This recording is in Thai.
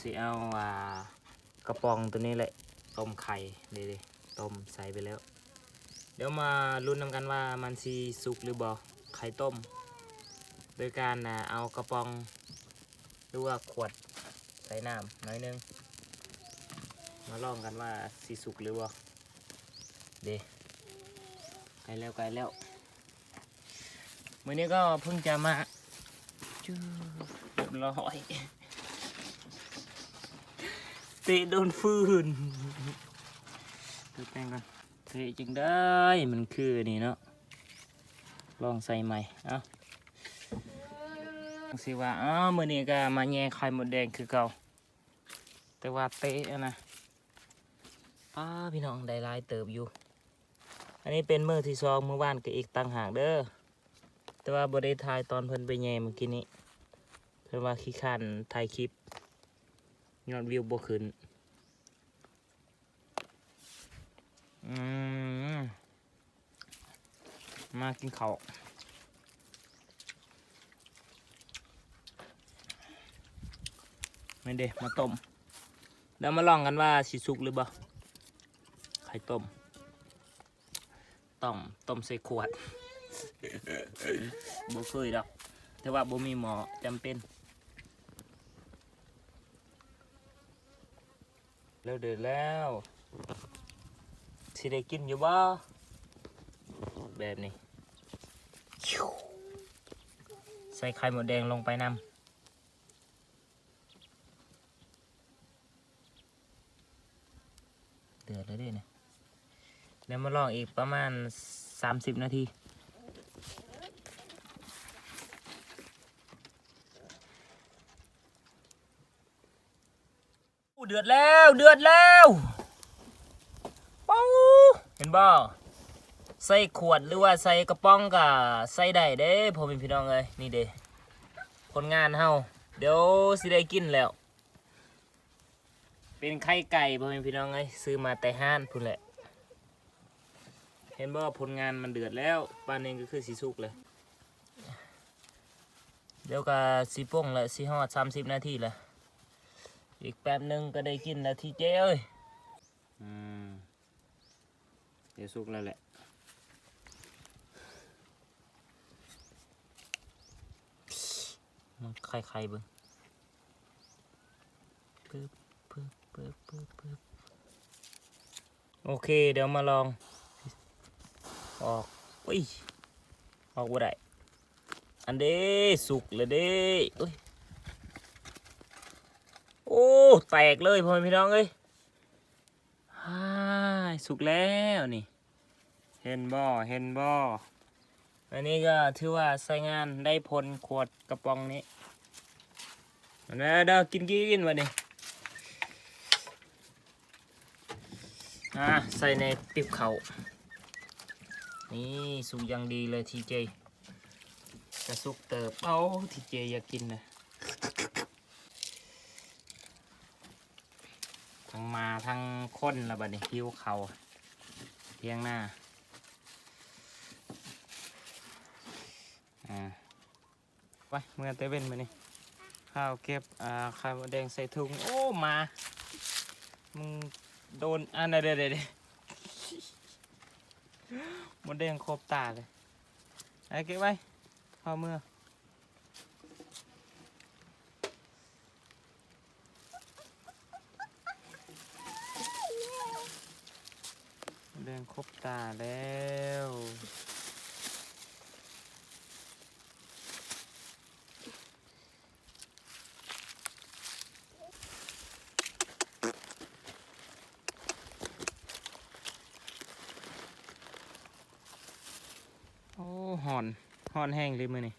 สิเอาอ่ากระป๋องตัวนี้แหละต้มไข่เดี๋ยวๆต้มใส่ไปแล้ว เดี๋ยวมาลุ้นนำกันว่ามันสีสุกหรือบ่ไข่ต้ม โดยการเอากระป๋องหรือว่าขวดใส่น้ำน้อยนึง มาลองกันว่าสีสุกหรือบ่เดไกลแล้วไกลแล้วมื่อนี้ก็เพิ่งจะมาจูเรียบร้อย เตะโดนฟืนติมแป้งก่อนเตะจึงได้มันคือนี่เนาะลองใส่ใหม่เอ้าสิว่าอ้าวมื่อนี้ก็มาแย่ไข่หมดแดงคือเก่าแต่ว่าเตะนะป้าพี่น้องได้ลายเติบอยู่ อันนี้เป็นมือที่สองมือว่านก็อีกตั้งหากเด้อแต่ว่าบได้ถ่ายตอนเพิ่นไปแย่เมื่อกี้นี้เพิ่นว่าขี้ขันถ่ายคลิป ยอดวิวบ่ขึ้นอืมมากินข้าวไม่เด้มาต้ม แล้วมาลองกันว่าสิสุกหรือเปล่าไข่ต้ม ต้ม ต้มใส่ขวดบ่เคยดอกแต่ว่าบ่มีหมอจำเป็น แล้วเดือดแล้วสิได้กินอยู่บ่แบบนี้ ใส่ไข่หมดแดงลงไปนำเดือดแล้วด้วยเนี่ยแล้วมาลองอีกประมาณ 30 นาที เดือดแล้วเดือดแล้วปู๊เห็นบ่ใส่ขวดหรือว่าใส่กระป๋องก็ใส่ได้เด้ผมเป็นพี่น้องเลยนี่เด้คนงานเฮาเดี๋ยวสิได้กินแล้ว เป็นไข่ไก่พ่อแม่พี่น้องเอ้ยซื้อมาแต่ห้านพุ่นแหละ เห็นบ่าผลงานมันเดือดแล้วปานนี้ก็คือสีสุกเลย เดี๋ยวก็สีป่งและสีฮอดสามสิบนาทีละ อีกแป๊บหนึงก็ได้กินแล้วทีเจ้เอ้ยอืมเดี๋ยวสุกแล้วแหละมันไข่ไข่ๆเบิ่งปึ๊บปึ๊บปึ๊บปึ๊บปึ๊บโอเค เดี๋ยวมาลอง ออกอุ้ยออกบ่ได้อันเด้สุกเลยเด้อุ้ยโอ้ แตกเลยพ่อพี่น้องเอ้ยฮ่าสุกแล้วนี่ เห็นบ่เห็นบ่อันนี้ก็ถือว่าใช้งานได้ผลขวดกระป๋องนี้เอาเด้อกินกินวันนี้อะใส่ในติบเขานี่สุกอยังดีเลยทีเจจะสุกเติบเอาทีเจอยากกินนะ ทั้งมาทั้งค้นแล้วบัดนี้หิวเขาเที่ยงหน้าอ่าไปเมื่อเตเว่นมานี่ข้าวเก็บอ่าข่มดแดงใส่ถุงโอ้มามึงโดนอ่าเดี๋ยวเดี๋ยวเดี๋ยวมดแดงครบตาเลยไอ้เก็บไว้ข้าวเมื่อมดแด งครบตาแล้ว โอ้หอนหอนแห้งเลยมือนี่